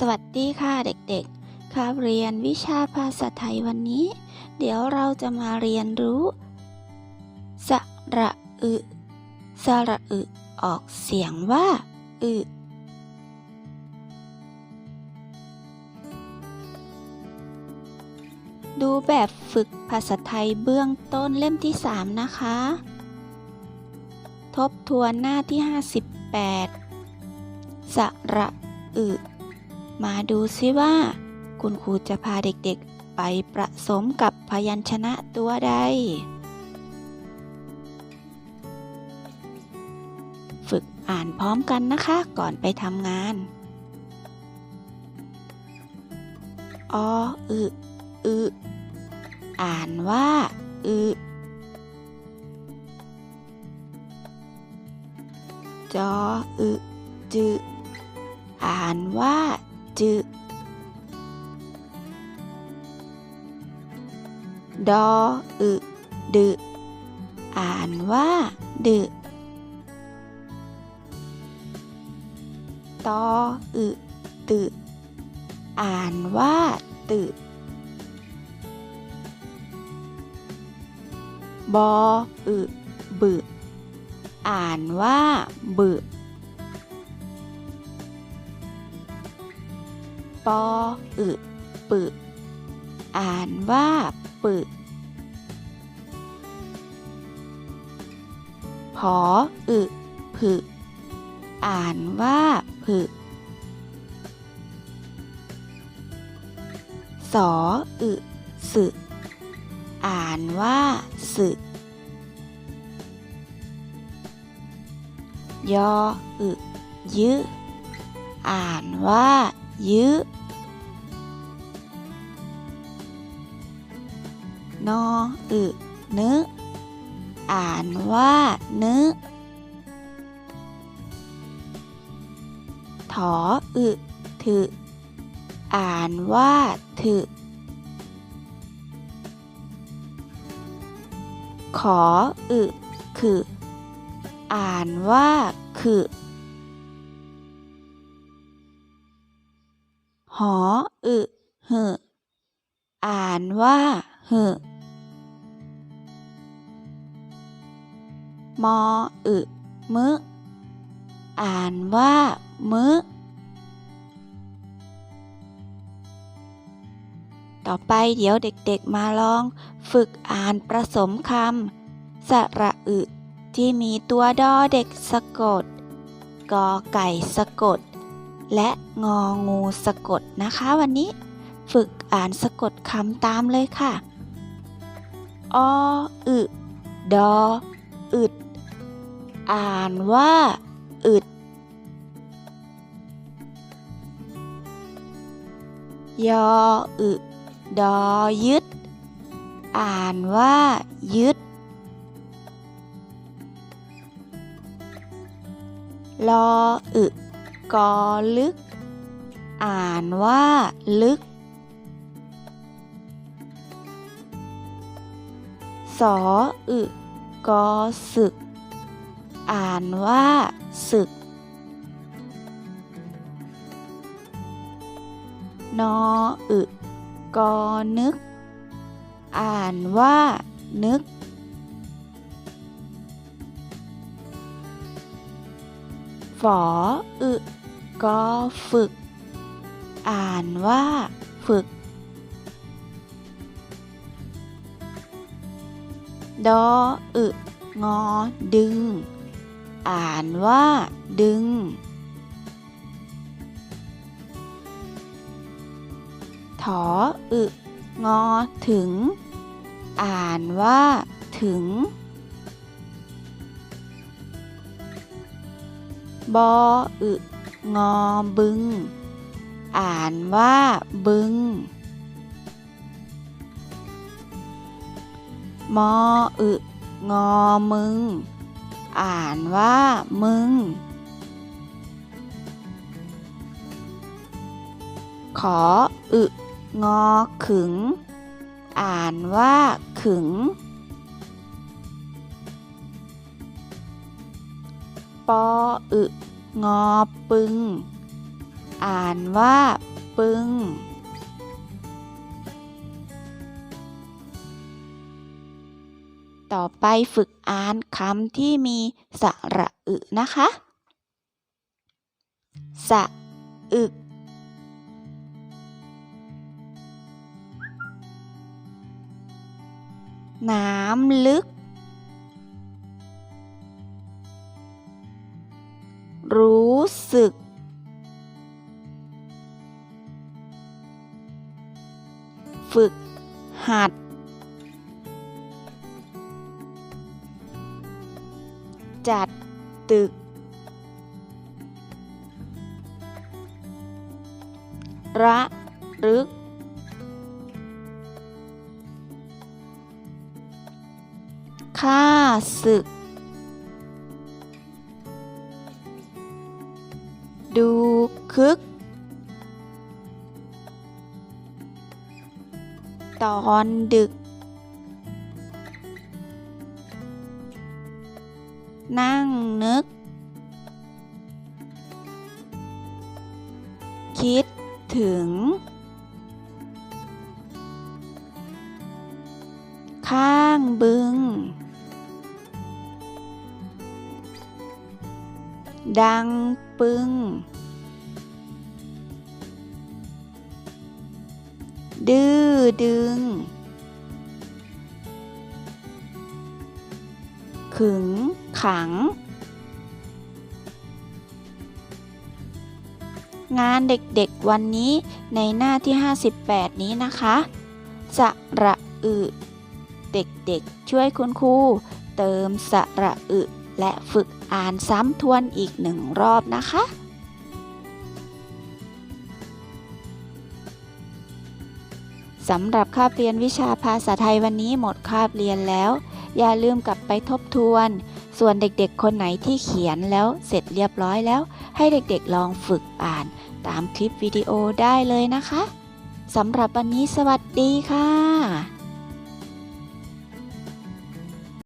สวัสดีค่ะเด็กๆคาบเรียนวิชาภาษาไทยวันนี้ เดี๋ยวเราจะมาเรียนรู้ สระอึ สระอึ ออกเสียงว่า อึดูแบบฝึกภาษาไทยเบื้องต้นเล่มที่ 3 นะคะ ทบทวนหน้าที่ 58 สระอึ มาดูซิว่า คุณครูจะพาเด็กๆ ไปประสมกับพยัญชนะตัวใด ฝึกอ่านพร้อมกันนะคะก่อนไปทำงาน ออึอึอ่านว่าอึจออึจึอ่านว่า จึดออึดึอ่านว่าดึตออึตึอ่านว่าตึบออึบึอ่านว่าบึ ปออึปึอ่านว่าปึผออึผึอ่านว่าผึสออึสึอ่านว่าสึยออึยึอ่านว่า ยึนออึนึอ่านว่านึถออึถึอ่านว่าถึขออึขึอ่านว่าขึ หออึหึอ่านว่าหึมออึมึอ่านว่ามึต่อไปเดี๋ยวเด็กๆมาลองฝึกอ่านผสมคำสระอึ ที่มีตัวดอเด็กสะกด กอไก่สะกด และงองูสะกดนะคะ วันนี้ฝึกอ่านสะกดคำตามเลยค่ะ ออึดออึด อ่านว่า อึด ยออึดอยึด อ่านว่า ยึด ลออึ กอลึก อ่านว่าลึกสออึกอสึก อ่านว่าสึก นออึกอนึก อ่านว่านึก ฝออึกอฝึก อ่านว่า ฝึก ดออึงอดึง อ่านว่า ดึง ถออึงอถึง อ่านว่า ถึง บออึงอบึง อ่านว่าบึง มออึงอมึง อ่านว่ามึง ขออึงอขึง อ่านว่าขึง ปออึงอปึง อ่านว่าปึงต่อไปฝึกอ่านคำที่มีสระอึนะคะ สะอึก น้ำลึก ฝึก หัด จัดตึก ระลึก ค่าศึก ดูคึก ตอนดึก นั่งนึก คิดถึง ข้างบึง ดังปึง ดื้อดึง ขึง ขัง งานเด็กๆวันนี้ในหน้าที่ 58 นี้นะคะสระอึ เด็กๆ ช่วยคุณครูเติมสระอึ และฝึกอ่านซ้ำทวนอีกหนึ่งรอบนะคะ สำหรับคาบเรียนวิชาภาษาไทยวันนี้หมดคาบเรียนแล้ว อย่าลืมกลับไปทบทวน ส่วนเด็กๆ คนไหนที่เขียนแล้วเสร็จเรียบร้อยแล้ว ให้เด็กๆลองฝึกอ่าน ตามคลิปวิดีโอได้เลยนะคะสำหรับวันนี้สวัสดีค่ะ